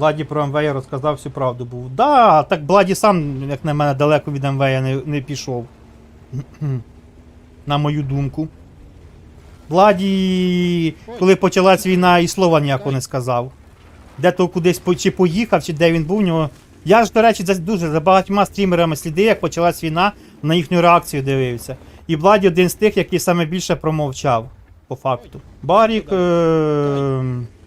Владі про МВ розказав всю правду був. Да, так Владі сам, як на мене, далеко від МВ не, не пішов. на мою думку. Владі, коли почалась війна, і слова ніякого не сказав. Де то кудись чи поїхав, чи де він був, у нього. Я ж, до речі, за, дуже за багатьма стрімерами сліди, як почалась війна, на їхню реакцію дивився. І Владі один з тих, який саме більше промовчав, по факту. Барік. Е-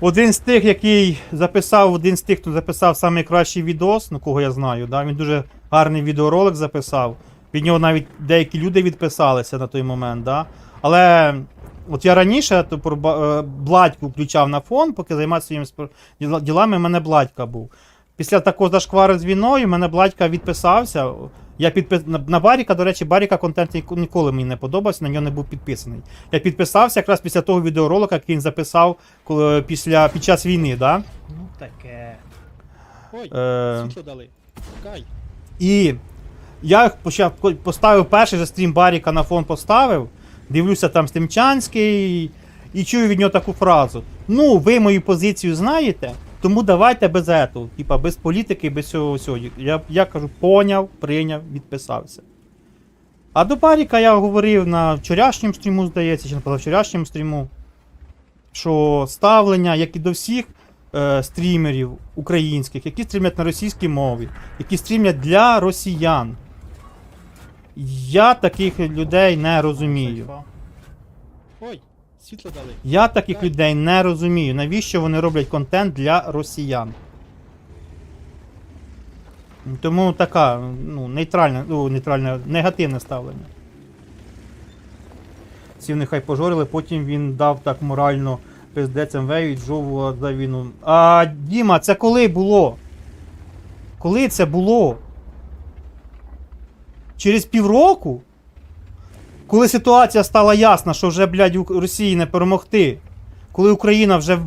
один з тих, який записав, один з тих, хто записав найкращий відос, ну кого я знаю, да? він дуже гарний відеоролик записав. Від нього навіть деякі люди відписалися на той момент. Да? Але от я раніше то, е, Бладьку включав на фон, поки займався своїми ділами, в мене Бладька був. Після такого зашквару з війною, в мене Бладька відписався. Я підпис... на, на Баріка, до речі, Баріка контент ніколи мені не подобався, на нього не був підписаний. Я підписався якраз після того відеоролика, який він записав коли, після, під час війни. Да? Ну таке. Ой, Е, світло дали. Кай. І я почав поставив перший же стрім Баріка на фон поставив. Дивлюся там Стемчанський і чую від нього таку фразу. Ну, ви мою позицію знаєте, тому давайте без этого. Типа без політики, без цього всього. Я, я кажу, поняв, прийняв, відписався. А до Баріка я говорив на вчорашньому стріму, здається, чи на позавчорашньому стріму, що ставлення, як і до всіх е, стрімерів українських, які стрімлять на російській мові, які стрімлять для росіян. Я таких людей не розумію. Ой. Я таких людей не розумію. Навіщо вони роблять контент для росіян? Тому така, ну, нейтральне, ну, нейтральне, негативне ставлення. Ці нехай пожорили, потім він дав так морально пиздець МВ і Джову за війну. А Діма, це коли було? Коли це було? Через півроку? Коли ситуація стала ясна, що вже, блядь, у Росії не перемогти. Коли Україна вже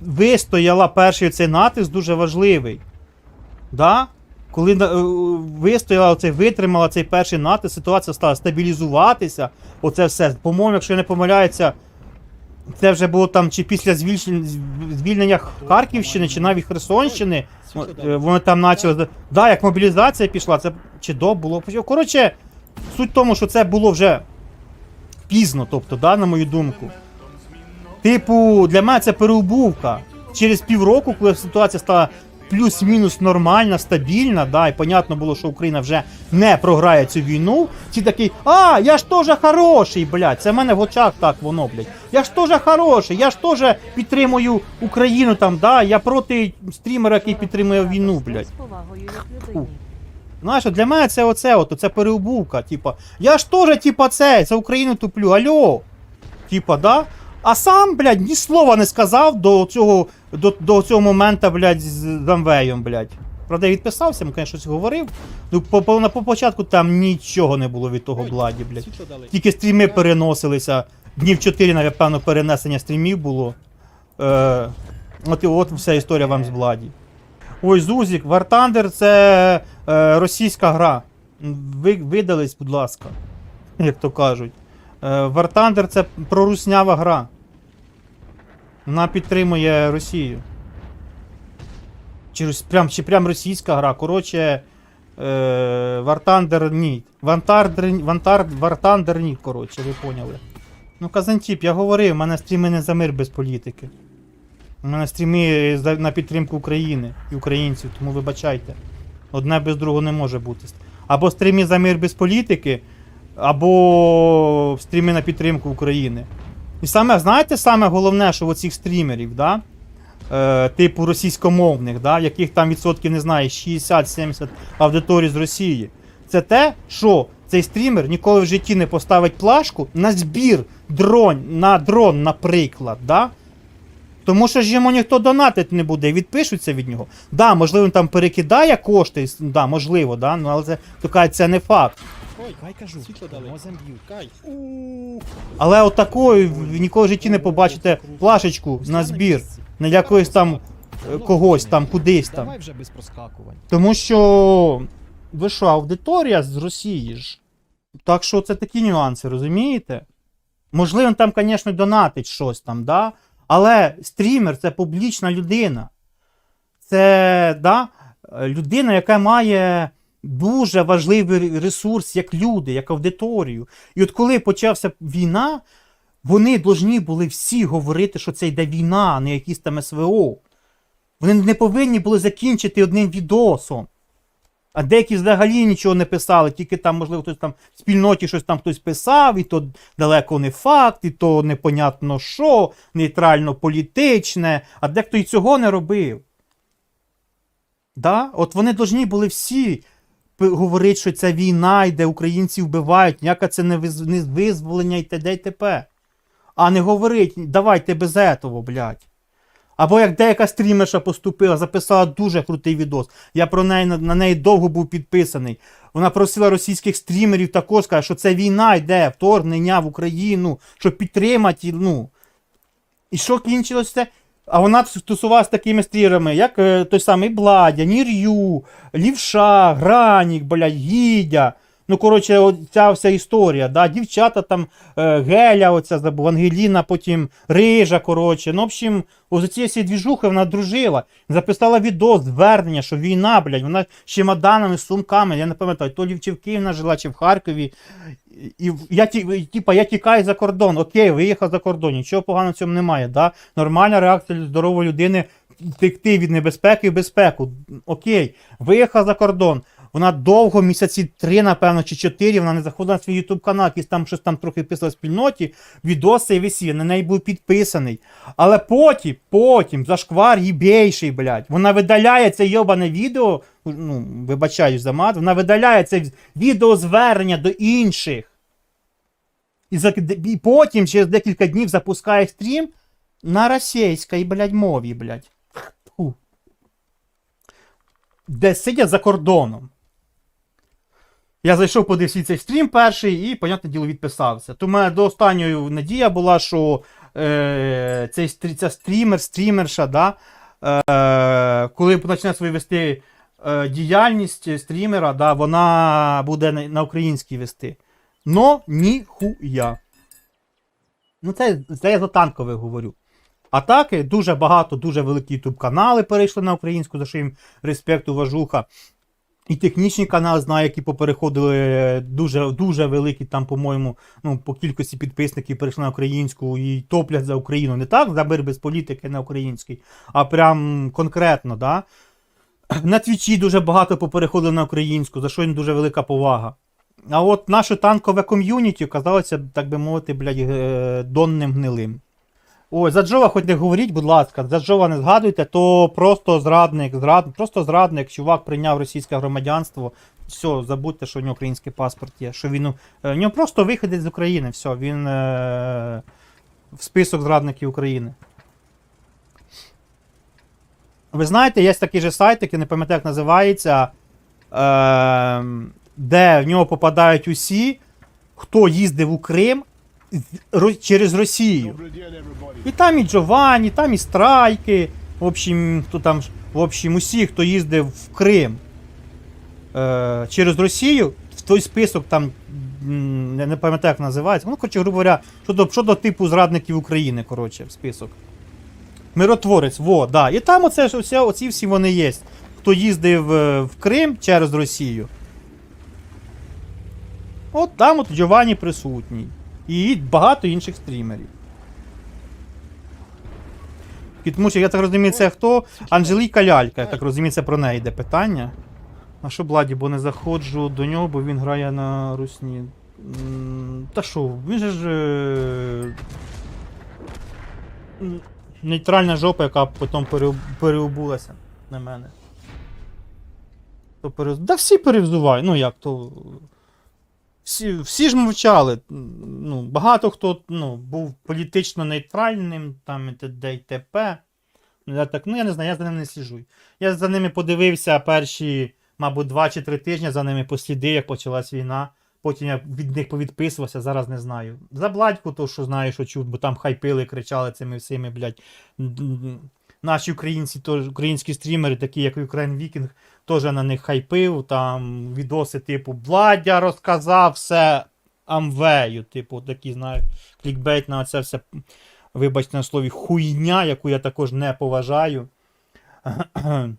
вистояла перший цей натиск дуже важливий. Да? Коли е, вистояла оцей, витримала цей перший натиск, ситуація стала стабілізуватися. Оце все. По-моєму, якщо я не помиляюся, це вже було там чи після звільнення, Харківщини, чи навіть Херсонщини. Е. Вони там почали. Да, як мобілізація пішла, це чи до було. Коротше, суть в тому, що це було вже пізно, тобто, да, на мою думку. Типу, для мене це переубувка. Через півроку, коли ситуація стала плюс-мінус нормальна, стабільна, да, і понятно було, що Україна вже не програє цю війну. Ці такий, а, я ж теж хороший, блядь. Це в мене в очах так воно, блядь. Я ж теж хороший, я ж теж підтримую Україну там, да, я проти стрімера, який підтримує війну, блядь. Фу. Знаєш, для мене це оце, от, це переубувка. Типа, я ж теж, типа, це, за Україну туплю, альо. Типа, да? А сам, блядь, ні слова не сказав до цього, до, до цього моменту, блядь, з Дамвеєм, блядь. Правда, я відписався, йому, конечно, щось говорив. Ну, по, по, на по початку там нічого не було від того бладі, блядь. Тільки стріми переносилися. Днів 4, напевно, перенесення стрімів було. Е, от, і от вся історія вам з Бладі. Ой, Зузік, War Thunder це е, російська гра. Ви, видались, будь ласка, як то кажуть. Е, War Thunder це проруснява гра. Вона підтримує Росію. Чи, прям, чи прям російська гра. Коротше, е, War Thunder ні. War Thunder, ні, коротше, ви поняли. Ну, Казантіп, я говорив, у мене стріми не за мир без політики. Мене стріми за- на підтримку України і українців, тому вибачайте. Одне без другого не може бути. Або стріми за мир без політики, або стріми на підтримку України. І саме, знаєте, саме головне, що в оцих стрімерів, да? е, типу російськомовних, да? яких там відсотків не знаю, 60-70 аудиторій з Росії. Це те, що цей стрімер ніколи в житті не поставить плашку на збір дрон, на дрон, наприклад. Да? Тому що ж йому ніхто донатити не буде, відпишуться від нього. Да, можливо, він там перекидає кошти, да, можливо, да, ну, але це, кажуть, це не факт. Ой, Кай кажу, світло дали. Кай. Але от такої ви ніколи в житті не побачите плашечку на збір, на якогось там е, когось там, кудись там. Давай вже без проскакувань. Тому що ви що, аудиторія з Росії ж. Так що це такі нюанси, розумієте? Можливо, він там, звісно, донатить щось там, да? Але стрімер це публічна людина. це да, людина, яка має дуже важливий ресурс як люди, як аудиторію. І от коли почався війна, вони повинні були всі говорити, що це йде війна, а не якісь там СВО. Вони не повинні були закінчити одним відосом. А деякі взагалі нічого не писали, тільки там, можливо, хтось там в спільноті щось там хтось писав, і то далеко не факт, і то непонятно що, нейтрально політичне, а дехто і цього не робив. Да? От вони повинні були всі говорити, що це війна йде, українці вбивають, ніяке це не визволення і т.д. і т.п. А не говорить, давайте без этого, блядь. Або як деяка стрімерша поступила, записала дуже крутий відос. Я про неї на, неї довго був підписаний. Вона просила російських стрімерів також сказати, що це війна йде, вторгнення в Україну, щоб підтримати. Ну. І що кінчилось це? А вона тусувалася з такими стрімерами, як е, той самий Бладя, Нір'ю, Лівша, Гранік, блядь, Гідя. Ну, коротше, ця вся історія, да, дівчата там, е, Геля, оця забув, Ангеліна, потім Рижа, коротше. Ну, в общем, ось ці всі двіжухи вона дружила. Записала відео, звернення, що війна, блядь, вона з чемоданами, з сумками, я не пам'ятаю, то лі чи в Києві жила, чи в Харкові. І я, типа, я тікаю за кордон. Окей, виїхав за кордон, нічого поганого в цьому немає. Да? Нормальна реакція здорової людини втекти від небезпеки в безпеку. Окей, виїхав за кордон. Вона довго, місяці три, напевно, чи чотири, вона не заходила на свій YouTube канал, якийсь там щось там трохи писала в спільноті, відоси і висів, на неї був підписаний. Але потім, потім, зашквар їбейший, блядь, вона видаляє це йобане відео, ну, вибачаюсь за мат, вона видаляє це відеозвернення до інших. І, за, і потім, через декілька днів, запускає стрім на російській, блядь, мові, блядь. Де сидять за кордоном. Я зайшов подивився цей стрім перший і, понятне діло, відписався. То мене до останньої надія була, що е, цей, ця стрімер, стрімерша, да, е, коли почне свою вести е, діяльність стрімера, да, вона буде на, на українській вести. Но ніхуя. Ну, це, це я за танкове говорю. А так, е, дуже багато, дуже великі YouTube канали перейшли на українську, за що їм респект, уважуха. І технічні канали знаю, які попереходили е, дуже, дуже великі, там, по-моєму, ну, по кількості підписників перейшли на українську і топлять за Україну. Не так, за мир без політики на українській, а прям конкретно, да? На твічі дуже багато попереходили на українську, за що їм дуже велика повага. А от наше танкове ком'юніті оказалося, так би мовити, блядь, е, донним гнилим. Ой, за Джова хоч не говоріть, будь ласка, за Джова не згадуйте, то просто зрадник, зрад... просто зрадник, чувак прийняв російське громадянство. Все, забудьте, що в нього український паспорт є. Що він, е, в нього просто виходить з України, все, він е... в список зрадників України. Ви знаєте, є такий же сайт, який не пам'ятаю, як називається, е... де в нього попадають усі, хто їздив у Крим через Росію. І там і Джованні, там і Страйки. В общем, хто там, в общем, усі, хто їздив в Крим е, через Росію, в той список там, я не пам'ятаю, як називається. Ну, коротше, грубо говоря, щодо, щодо типу зрадників України, коротше, в список. Миротворець, во, да. І там оце, оце, оці всі вони є. Хто їздив е, в Крим через Росію. От там от Джованні присутній. І багато інших стрімерів. І Тому що я так розумію, це хто? Анжеліка Лялька, я так розумію, це про неї йде питання. А що Бладі, бо не заходжу до нього, бо він грає на русні. Та що, він же ж. е, Нейтральна жопа, яка потім переобулася на мене. То перез... Да всі перевзувають, ну як то. Всі, всі ж мовчали. Ну, багато хто ну, був політично нейтральним, там і т.д. і т.п. Ну, Я так, ну я не знаю, я за ними не сліжу. Я за ними подивився перші, мабуть, два чи три тижні за ними послідив, як почалась війна. Потім я від них повідписувався, зараз не знаю. За Бладьку, то що знаю, що чув, бо там хайпили, кричали цими всіми, блядь. Наші українці, то, українські стрімери, такі як Ukraine Viking, теж на них хайпив, там відоси, типу, Бладя розказав все Амвею, типу, такі, знаєш, клікбейтна оце все, вибачте на слові, хуйня, яку я також не поважаю.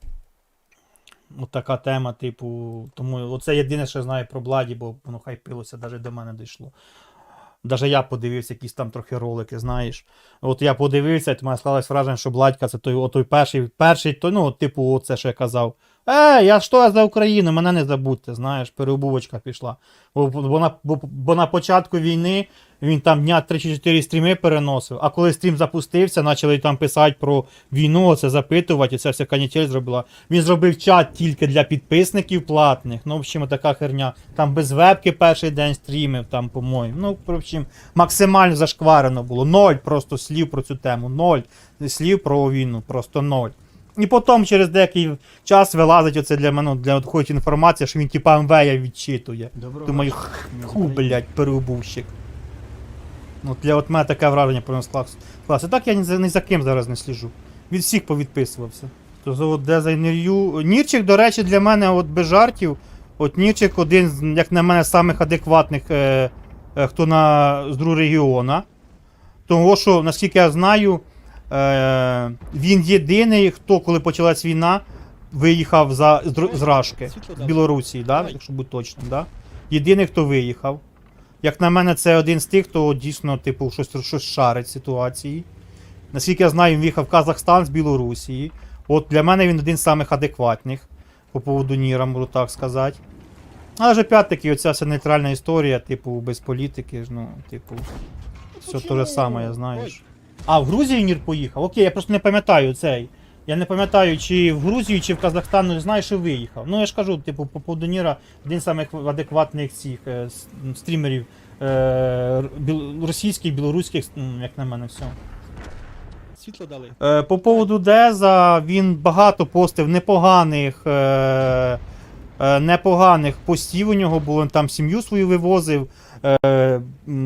От така тема, типу, тому оце єдине, що я знаю про Бладі, бо воно хайпилося, навіть до мене дійшло. Даже я подивився якісь там трохи ролики, знаєш. От я подивився, і в мене склалось враження, що Бладька це той, той перший, перший, той, ну, типу, це що я казав. Е, я що за Україну, мене не забудьте, знаєш, переобувочка пішла. Бо, бо, на, бо, бо на початку війни він там дня 3-4 стріми переносив, а коли стрім запустився, почали там писати про війну, це запитувати, і ця вся канітель зробила. Він зробив чат тільки для підписників платних. Ну, в общем, така херня. Там без вебки перший день стрімив, там, по-моєму. Ну, в общем, максимально зашкварено було. Ноль просто слів про цю тему. Ноль слів про війну, просто ноль. І потім через деякий час вилазить оце для мене, для доходить інформація, що він типа МВ відчитує. Доброго Думаю, ху, блядь, переобувщик. От для от мене таке враження про нас клас. клас. І так я ні за, ні за ким зараз не сліжу. Від всіх повідписувався. То за от де за інтерв'ю. Нірчик, до речі, для мене от без жартів. От Нірчик один, з, як на мене, з самих адекватних, е, е, хто на з другого регіона. Тому що, наскільки я знаю, е, він єдиний, хто, коли почалась війна, виїхав за, з, з Рашки, з. Білорусі, да? Якщо бути точним. Да? Єдиний, хто виїхав. Як на мене, це один з тих, хто дійсно, типу, щось, щось шарить ситуації. Наскільки я знаю, він виїхав в Казахстан з Білорусі. От для мене він один з самих адекватних по поводу Ніра, можу так сказати. Але ж опять-таки, оця вся нейтральна історія, типу, без політики, ну, типу, все те же саме, я знаєш. А, в Грузію Нір поїхав? Окей, я просто не пам'ятаю цей. Я не пам'ятаю, чи в Грузію, чи в Казахстан, ну знаю, що виїхав. Ну я ж кажу, типу, по поводу Ніра один з самих адекватних цих е, стрімерів е, біл- російських, білоруських, як на мене, все. Світло дали. Е, По поводу Деза він багато постив непоганих. Е, е, непоганих постів у нього було, він там сім'ю свою вивозив. Е,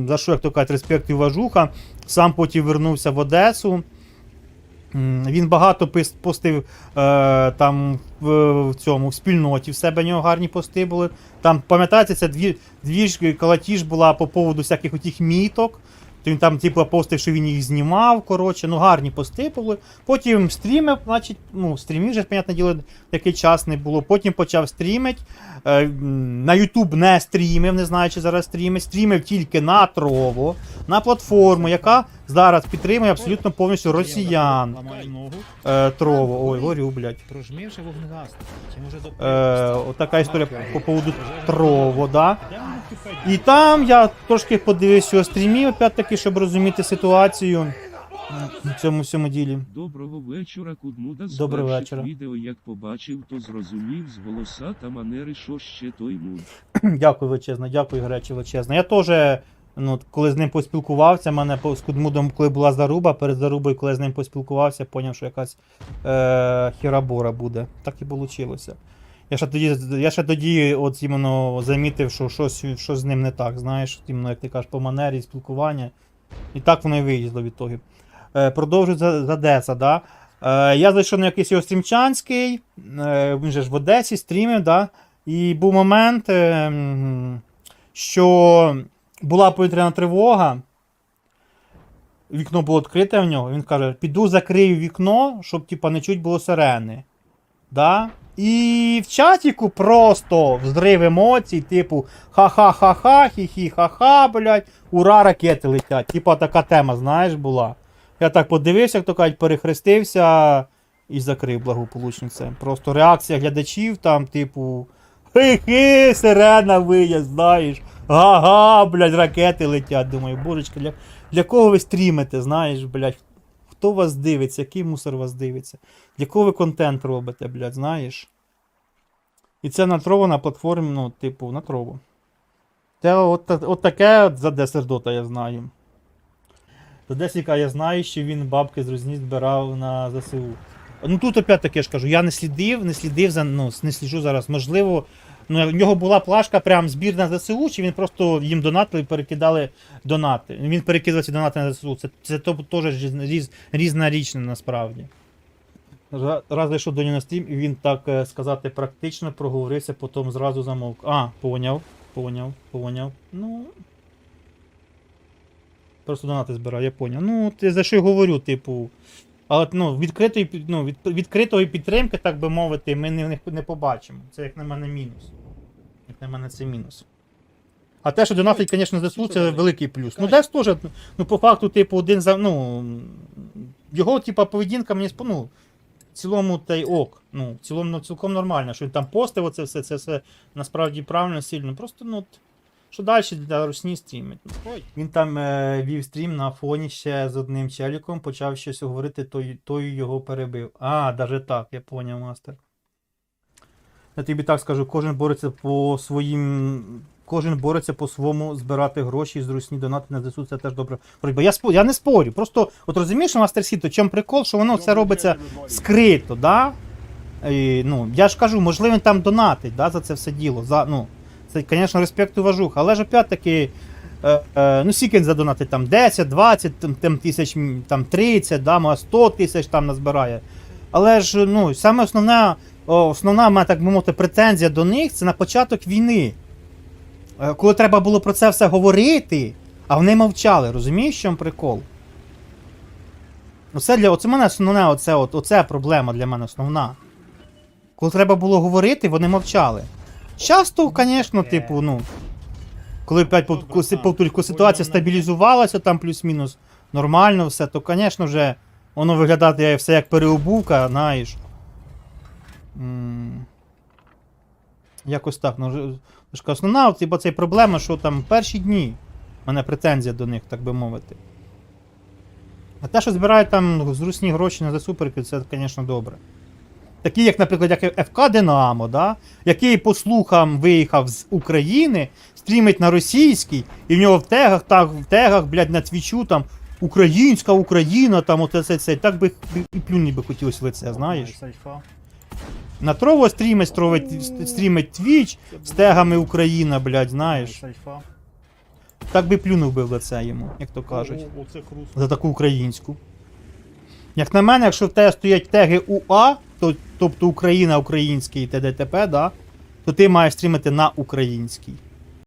за що, як то кажуть, респект і уважуха. Сам потім вернувся в Одесу. Він багато постив е, там в, цьому в спільноті. В себе в нього гарні пости були. Там, пам'ятаєте, це дві, ж калатіж була по поводу всяких отих міток. То він там, типу, постив, що він їх знімав. Коротше, ну гарні пости були. Потім стрімив, значить, ну, стрімів вже, понятне діло, такий час не було. Потім почав стрімити. Е, на YouTube не стрімив, не знаю, чи зараз стрімить. Стрімив тільки на Trovo, на платформу, яка зараз підтримує абсолютно повністю росіян. Е, Trovo. Ой, горю, блядь. Е, отака історія по поводу Trovo, да. І там я трошки подивився його стрімів, опять-таки, щоб розуміти ситуацію в цьому всьому ділі. Доброго вечора, Кудмуда. З Доброго перших вечора. відео як побачив, то зрозумів з голоса та манери, що ще той муд. Дякую величезно, дякую, Гречі величезно. Я теж, ну, коли з ним поспілкувався, мене по- з Кудмудом, коли була заруба, перед зарубою, коли я з ним поспілкувався, зрозумів, що якась е, хірабора буде. Так і вийшло. Я ще тоді, я ще тоді от іменно замітив, що щось, щось з ним не так, знаєш, іменно, як ти кажеш, по манері, спілкування. І так воно і виїзло від того. Е, продовжую за, за Деса, да. Е, я зайшов на якийсь його стрімчанський, е, він же ж в Одесі стрімив, да. І був момент, е, що була повітряна тривога. Вікно було відкрите в нього. Він каже: піду закрию вікно, щоб типа, не чуть було сирени. Да? І в чатіку просто взрив емоцій, типу ха-ха-ха-ха, хі-хі-ха-ха, блядь, ура, ракети летять. Типа така тема, знаєш, була. Я так подивився, як то кажуть, перехрестився і закрив благополучно це. Просто реакція глядачів там, типу. Хи-хи, сирена виє, знаєш. Га-га, блядь, ракети летять. Думаю, божечки, для, для кого ви стрімите, знаєш, блядь? Хто вас дивиться, який мусор вас дивиться? Для кого ви контент робите, блядь, знаєш? І це на трово на платформі, ну, типу, на трово. Це от, от таке за Десердота я знаю. За Десіка я знаю, що він бабки з різні збирав на ЗСУ. Ну тут опять таке ж кажу, я не слідив, не слідив за, ну, не сліджу зараз. Можливо, ну, в нього була плашка прям збір на ЗСУ, чи він просто їм донатили і перекидали донати. Він перекидав ці донати на ЗСУ. Це, це теж різ, різ, різна річ насправді. Ра- Раз зайшов до нього на стрім, і він так е, сказати практично проговорився, потім зразу замовк. А, поняв, поняв, поняв. Ну. Просто донати збирав, я поняв. Ну, ти за що й говорю, типу. А от ну, відкритої, ну, від, відкритої підтримки, так би мовити, ми не, не, побачимо. Це як на мене мінус. Як на мене це мінус. А те, що донатить, звісно, ЗСУ, це великий плюс. Ну, десь теж, ну, по факту, типу, один за. Ну, його, типа, поведінка мені ну, в цілому та й ок. Ну, в цілому ну, цілком нормально, що він там постив оце все, це все насправді правильно, сильно. Просто, ну, що далі для русні стрімить. Ой, Він там е, вів стрім на фоні ще з одним челіком, почав щось говорити, той, той його перебив. А, даже так, я поняв, мастер. Я тобі так скажу, кожен бореться по своїм. Кожен бореться по своєму збирати гроші з русні донати на ЗСУ, це теж добре. Боротьба. Я, спо- я не спорю. Просто, от розумієш, мастер Сіто, чим прикол, що воно все робиться скрито, да? І, ну, я ж кажу, можливо, він там донатить да, за це все діло. За, ну, це, звісно, респект уважуха, але ж опять-таки, е, е, ну, скільки задонатить там 10, 20 там, тисяч, там 30, да, 100 тисяч там назбирає. Але ж, ну, саме основна, основна так би мовити, претензія до них це на початок війни. Е, Коли треба було про це все говорити, а вони мовчали, розумієш, чому прикол? Оце для оце мене основне, оце, оце проблема для мене основна. Коли треба було говорити, вони мовчали. Часто, звісно, типу, ну. Коли опять ситуація стабілізувалася, там плюс-мінус нормально все, то, звісно, вже воно виглядає все як переобувка, знаєш. Якось так. Ну, ж- основна, от, типу, це проблема, що там перші дні. У мене претензія до них, так би мовити. А те, що збирають там зручні гроші на засуперки, це, звісно, добре. Такі, як, наприклад, як ФК Динамо, да? який по слухам виїхав з України, стрімить на російській, і в нього в тегах, так, в тегах, блядь, на твічу там Українська Україна, там оце це, це. Так би і плюнь би хотілося в лице, знаєш. На Трово стрімить, стровить, стрімить Твіч з тегами Україна, блядь, знаєш. Так би плюнув би в лице йому, як то кажуть. За таку українську. Як на мене, якщо в тебе стоять теги УА, тобто Україна, український і т.д. т.п., да, то ти маєш стрімити на українській.